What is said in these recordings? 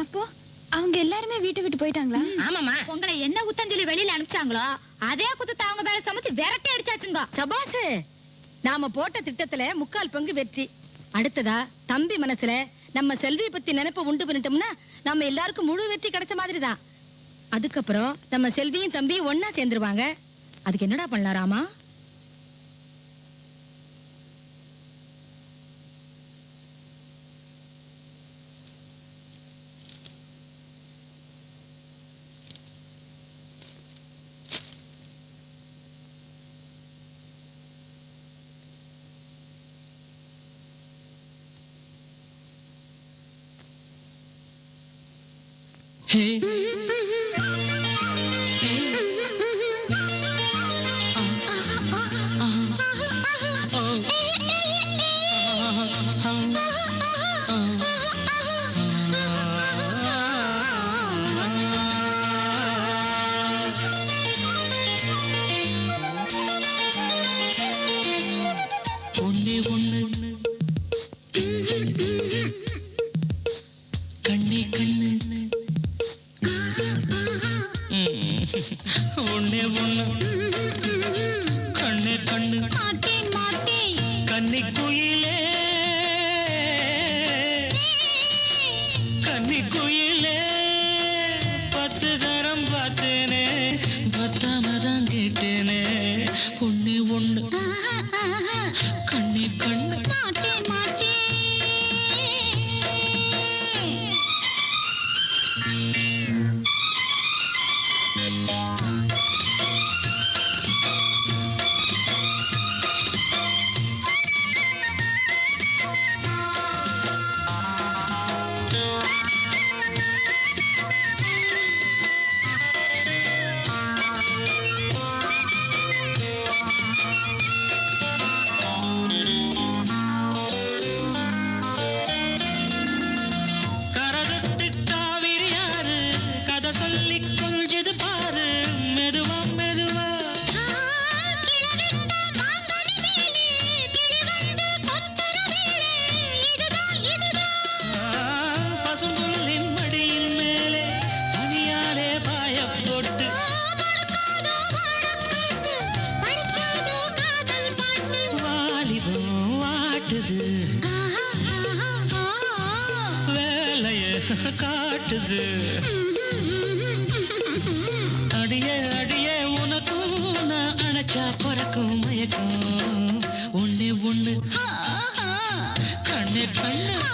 அப்போ அவங்க எல்லாருமே வீட்டை விட்டு போயிட்டாங்களா? ஆமாமா உங்களை என்ன குத்தம் சொல்லி வெளியில அனுப்பிச்சாங்களோ அதே குத்தத்தை அவங்க மேல சமத்தி விரட்டி அடிச்சாச்சுங்க. சபாசு நாம போட்ட திட்டத்துல முக்கால் பங்கு வெற்றி. அடுத்ததா தம்பி மனசுல நம்ம செல்வியை பத்தி நினைப்ப உண்டு பண்ணிட்டோம்னா நம்ம எல்லாருக்கும் முழு வெற்றி கிடைச்ச மாதிரி தான் அதுக்கப்புறம் நம்ம செல்வியும் தம்பியும் ஒன்னா சேர்ந்துருவாங்க. அதுக்கு என்னடா பண்ணலாம் ராமா? ஒண்ணே ஒண்ணே காட்டுது. அடிய அடிய உனக்கும் நான் அணைச்சா பிறக்கும் மயக்கும். ஒண்ணே ஒண்ணு. கண்ணே கண்ணு.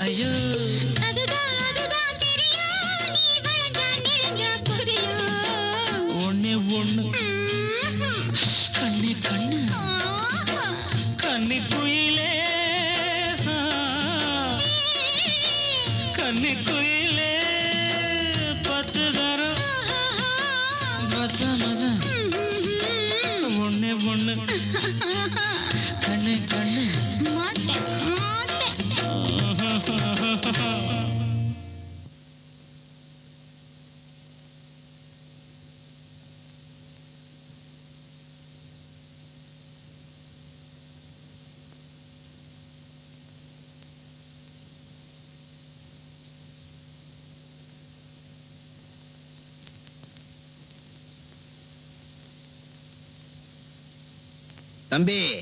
哎呦。தம்பி.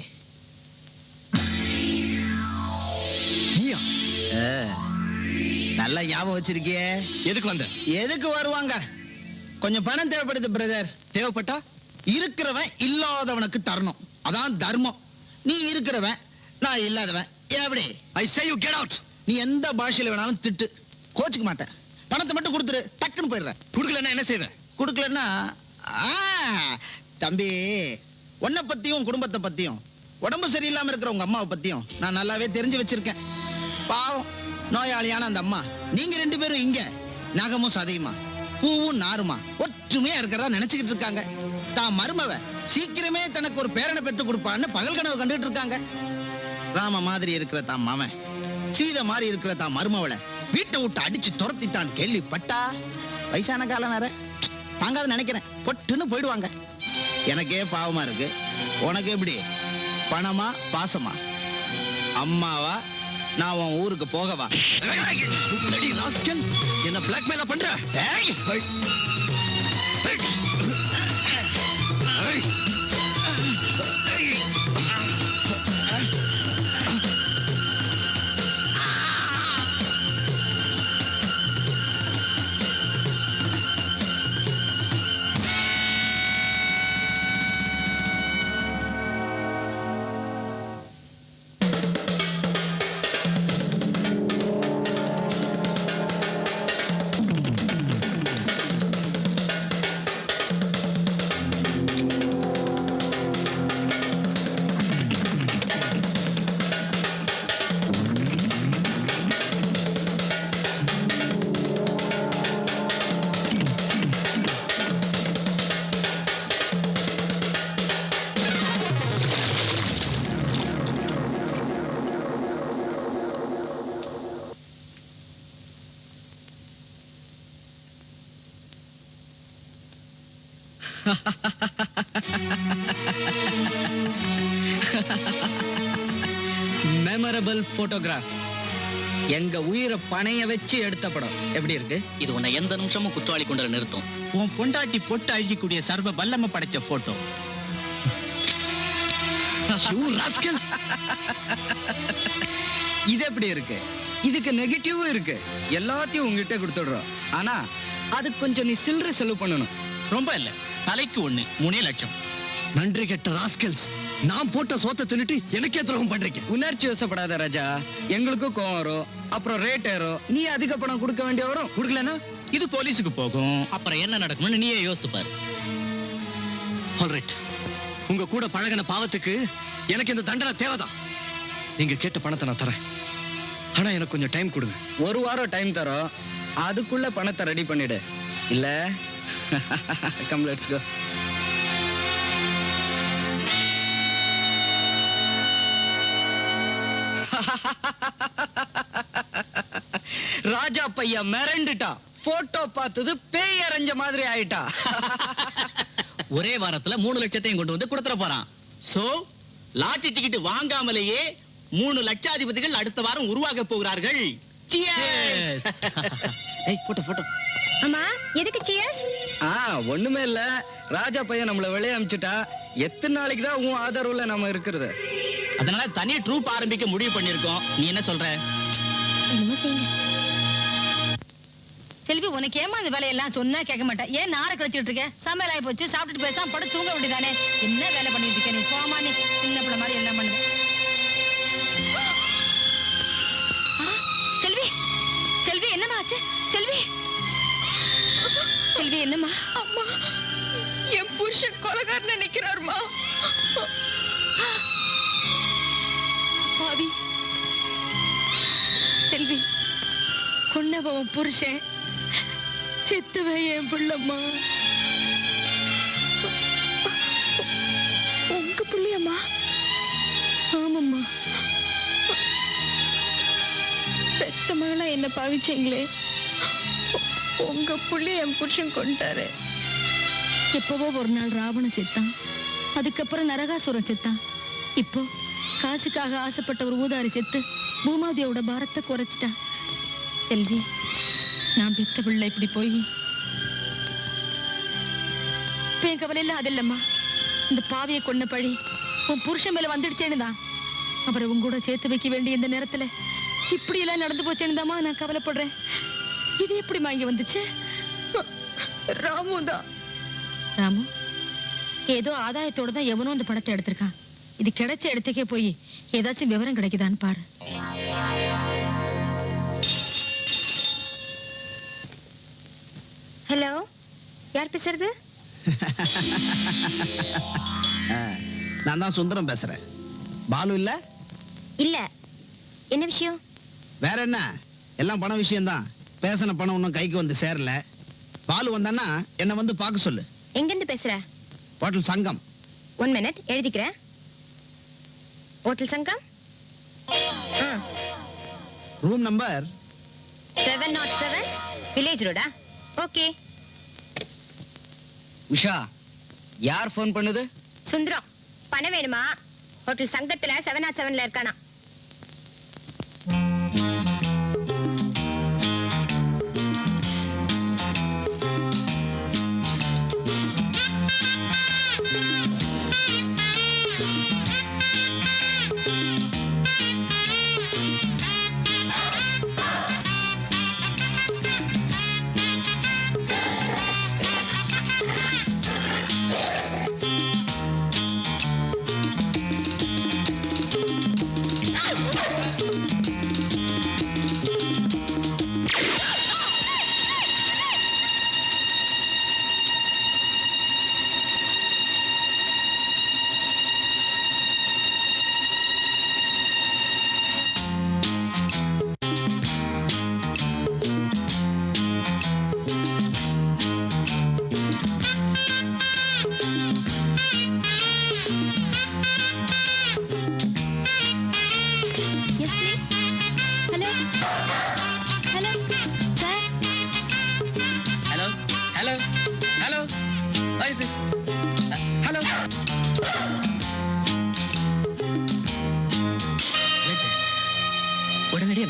நல்லா ஞாபகம் வச்சிருக்கியே. எதுக்கு வந்த? எதுக்கு வருவாங்க? கொஞ்சம் பணம் தேவைப்படுது பிரதர் தேவைப்பட்டா? இருக்கிறவன் இல்லாதவனுக்கு தரணும். அதான் தர்மம். நீ இருக்கிறவன் நான் இல்லாதவன். எப்படி? I say you get out நீ எந்த பாஷையில வேணாலும் திட்டு. கோச்சுக்க மாட்டேன். பணத்தை மட்டும் கொடுத்துரு டக்குன்னு போயிடுறேன். குடுக்கலன்னா என்ன செய்வேன்? கொடுக்கலன்னா ஆ, தம்பி உன்னை பத்தியும் குடும்பத்தை பத்தியும். உடம்பு சரியில்லாம இருக்கிற உங்க அம்மாவை பத்தியும் நான் நல்லாவே தெரிஞ்சு வச்சிருக்கேன். பாவம் நோயாளியான அந்த அம்மா. நீங்க ரெண்டு பேரும் இங்க நகமும் சதையுமா? பூவும் நாருமா? ஒற்றுமையா இருக்கிறதா நினைச்சுக்கிட்டு இருக்காங்க. தான் மருமவ சீக்கிரமே தனக்கு ஒரு பேரனை பெற்று கொடுப்பான்னு பகல் கனவு கண்டுட்டு இருக்காங்க. ராம மாதிரி இருக்கிற தான் மாமன். சீதை மாதிரி இருக்கிற தான் மருமவளை. வீட்டை விட்டு அடிச்சு துரத்திட்டான் கேள்விப்பட்டா? வயசான காலம் வேற. தாங்காத நினைக்கிறேன். பொட்டுன்னு போயிடுவாங்க. எனக்கே பாவமா இருக்கு உனக்கு எப்படி பணமா பாசமா அம்மாவா நான் உன் ஊருக்கு போகவா என்ன பிளாக்மெயிலா பண்ற மெமரபிள் போட்டோகிராஃப் எங்க உயிரை பணைய வச்சு எடுத்த படம். எப்படி இருக்கு? இது உன்னை எந்த நிமிஷமும் குற்றவாளி கொண்டு நிறுத்தும். உன் பொண்டாட்டி பொட்டு அழிக்கக்கூடிய சர்வ வல்லமை படைச்ச போட்டோ! இது எப்படி இருக்கு? இதுக்கு நெகட்டிவும் இருக்கு. எல்லாத்தையும் உங்ககிட்ட கொடுத்துடுறோம். ஆனா அதுக்கு கொஞ்சம் நீ சில்லறை செலவு பண்ணணும். ரொம்ப இல்ல. தலைக்கு ஒண்ணு மூணே லட்சம். நன்றி கெட்ட ராஸ்கல்ஸ். நான் போட்ட சோத்தை தின்னுட்டு எனக்கே துரோகம் பண்றீங்க. உணர்ச்சி வசப்படாத ராஜா. எங்களுக்கும் கோவம் வரும். அப்புறம் ரேட் ஏறும். நீ அதிக பணம் கொடுக்க வேண்டிய வரும். குடுக்கலனா இது போலீஸுக்கு போகும். அப்புறம் என்ன நடக்கும்னு நீயே யோசிச்சு பாரு ஆல்ரைட் உங்க கூட பழகின பாவத்துக்கு எனக்கு இந்த தண்டனை தேவைதான். நீங்க கேட்ட பணத்தை நான் தரேன். ஆனா எனக்கு கொஞ்சம் டைம் கொடுங்க. ஒரு வாரம் டைம் தரோம். அதுக்குள்ள பணத்தை ரெடி பண்ணிடு. இல்ல கம் லெட்ஸ் கோ ராஜா பையன் மிரண்டுட்டான் போட்டோ பார்த்தது பேய் அரைஞ்ச மாதிரி ஆயிட்டா. ஒரே வாரத்துல மூணு லட்சத்தையும் கொண்டு வந்து கொடுத்துட போறான். சோ லாட்டரி டிக்கெட் வாங்காமலேயே மூணு லட்சாதிபதிகள் அடுத்த வாரம் உருவாக போகிறார்கள்! ஏய் போட்டோ போட்டோ. அம்மா எதுக்கு சியர்ஸ் ஆ ஒண்ணுமே இல்ல. ராஜா பையன் நம்மள வெளியே அமிச்சுட்டா. எத்தனை நாளைக்கு தான் உன் ஆதரவுல நம்ம இருக்கிறது? அதனால தனி ட்ரூப் ஆரம்பிக்க முடிவு பண்ணிருக்கோம் நீ என்ன சொல்ற? என்னமோ செய்யுங்க. செல்வி உனக்கு ஏமா இந்த வேலையெல்லாம் சொன்னா கேட்க மாட்டேன். ஏன் நார கழிச்சிட்டு இருக்க? சமையல் ஆகி போச்சு. சாப்பிட்டுட்டு பேசாம படுத்து தூங்க வேண்டியதானே என்ன வேலை பண்ணிட்டு இருக்க? நீ போமா நீ சின்ன பிள்ளை மாதிரி என்ன பண்ணுவ. ஆ, செல்வி. செல்வி என்னம்மா ஆச்சு? செல்வி. செல்வி என்னம்மா? அம்மா என் புருஷன் கொலகாரன் நினைக்கிறாருமா பாவி. செல்வி கொன்னவன் புருஷன். செத்தவன் என் பிள்ளைம்மா. உங்க பிள்ளையம்மா? ஆமாம்மா. பெத்த மகளா என்ன பாவிச்சீங்களே? உங்க புள்ளி என் புருஷன் கொண்டாரு எப்பவோ ஒரு நாள் ராவண செத்தான். அதுக்கப்புறம் நரகாசுரன் செத்தான். இப்போ காசுக்காக ஆசைப்பட்ட ஒரு ஊதாரி செத்து பூமாதியோட பாரத்தை குறைச்சிட்டா. செல்வி நான் பெத்த பிள்ளை இப்படி போய். என் கவலையில அது இல்லம்மா இந்த பாவியை கொன்ன பழி உன் புருஷன் மேல வந்துடுச்சேன்னு தான். அப்புறம் உங்க கூட சேர்த்து வைக்க வேண்டிய இந்த நேரத்துல இப்படி எல்லாம் நடந்து போச்சேனுதாம்மா நான் கவலைப்படுறேன். இது எப்படிம்மா இங்க வந்துச்சு? ராமு தான் ராமு ஏதோ ஆதாயத்தோட தான் எவனோ அந்த பணத்தை எடுத்திருக்கான். இது கிடைச்ச இடத்துக்கே போய் ஏதாச்சும் விவரம் கிடைக்குதான்னு பாரு. ஹலோ யார் பேசுறது? ஆ, நான் தான் சுந்தரம் பேசுறேன். பாலு இல்ல? இல்ல. என்ன விஷயம்? வேற என்ன? எல்லாம் பண விஷயம்தான். பேசின பணம் இன்னும் கைக்கு வந்து சேரல. பாலு வந்தான்னா என்னை வந்து பார்க்க சொல்லு. எங்க இருந்து பேசுற? ஹோட்டல் சங்கம். ஒன் மினிட் எழுதிக்கிறேன். Hotel Sangam? Room number seven not seven village ரோடா okay Usha யார் ஃபோன் பண்ணுது? சுந்தரம். பணம் வேணுமா? ஹோட்டல் சங்கத்துல செவன் நாட் செவன்ல இருக்கானா?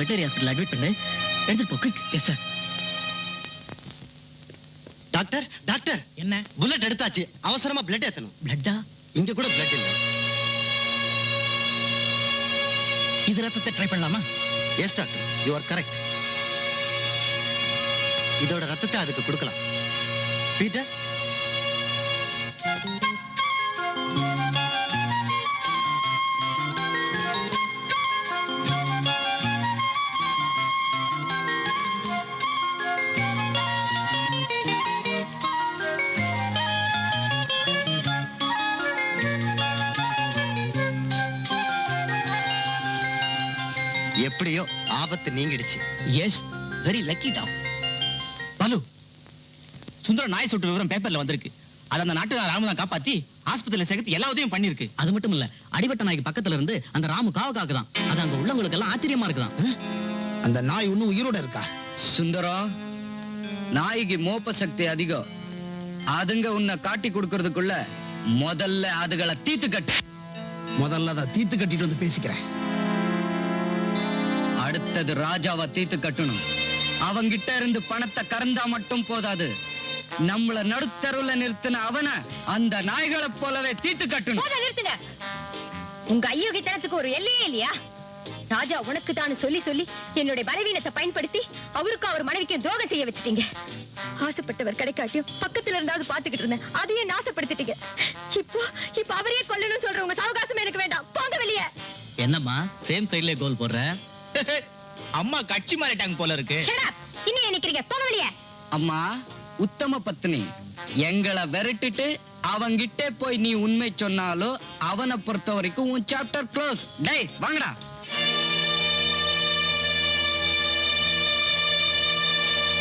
வெட்டரி ஹாஸ்பிட்டல் அட்மிட் பண்ணு. எடுத்துட்டு போ quick yes sir doctor doctor என்ன? புல்லட் எடுத்தாச்சு. அவசரமா பிளட் ஏத்தணும். பிளட்டா இங்க கூட பிளட் இல்ல. இது ரத்தத்தை ட்ரை பண்ணலாமா? Yes doctor you are correct இதோட ரத்தத்தை அதுக்கு கொடுக்கலாம். பீட்டர் எப்படியோ ஆபத்து நீங்கிடுச்சு. Yes very lucky dog Balu Sundaram நாய் சுட்டு விவரம் பேப்பர்ல வந்திருக்கு. அது அந்த நாட்டு ராமு தான் காப்பாத்தி ஆஸ்பத்திரியில சேர்த்து எல்லா உதவியும் பண்ணிருக்கு அது மட்டும் இல்ல அடிபட்ட நாய்க்கு பக்கத்துல இருந்து அந்த ராமு காவ காக்குதான். அது அங்க உள்ளவங்களுக்கு எல்லாம் ஆச்சரியமா இருக்குதான்? அந்த நாய் இன்னும் உயிரோட இருக்கா? சுந்தரம் நாய்க்கு மோப்ப சக்தி அதிகம். அதுங்க உன்னை காட்டி கொடுக்கறதுக்குள்ள முதல்ல அதுகளை தீத்து கட்டு. முதல்ல அதை தீத்து கட்டிட்டு வந்து பேசிக்கிறேன். அடுத்தது ராஜாவை தீத்து கட்டணும். அவங்கிட்ட இருந்து பணத்தை கறந்தா மட்டும் போதாது. நம்மள நடுத்தருவுல நிறுத்தின அவனை அந்த நாய்களை போலவே தீத்து கட்டணும். நிறுத்துங்க. உங்க ஐயோகித்தனத்துக்கு ஒரு எல்லையே இல்லையா? ராஜா உனக்கு தான் சொல்லி சொல்லி என்னுடைய பலவீனத்தை பயன்படுத்தி அவருக்கும் அவர் மனைவிக்கும் துரோகம் செய்ய வச்சுட்டீங்க. ஆசைப்பட்டவர் கிடைக்காட்டியும் பக்கத்துல இருந்தாவது பாத்துக்கிட்டு இருந்தேன். அதையே நாசப்படுத்திட்டீங்க இப்போ இப்போ அவரையே கொல்லணும்னு சொல்ற உங்க சாவகாசம் எனக்கு வேண்டாம். போங்க வெளியே. என்னம்மா சேம் சைடுல கோல் போடுற? அம்மா கட்சி மாறிட்டாங்க போல இருக்கு. Shut up. இன்னும் ஏன் நிக்கிறீங்க? போங்க வெளியே. அம்மா உத்தம பத்னி எங்களை விரட்டிட்டு அவங்கிட்ட போய் நீ உண்மை சொன்னாலோ அவனை பொறுத்த வரைக்கும் உன் சாப்டர் க்ளோஸ் டேய் வாங்கடா.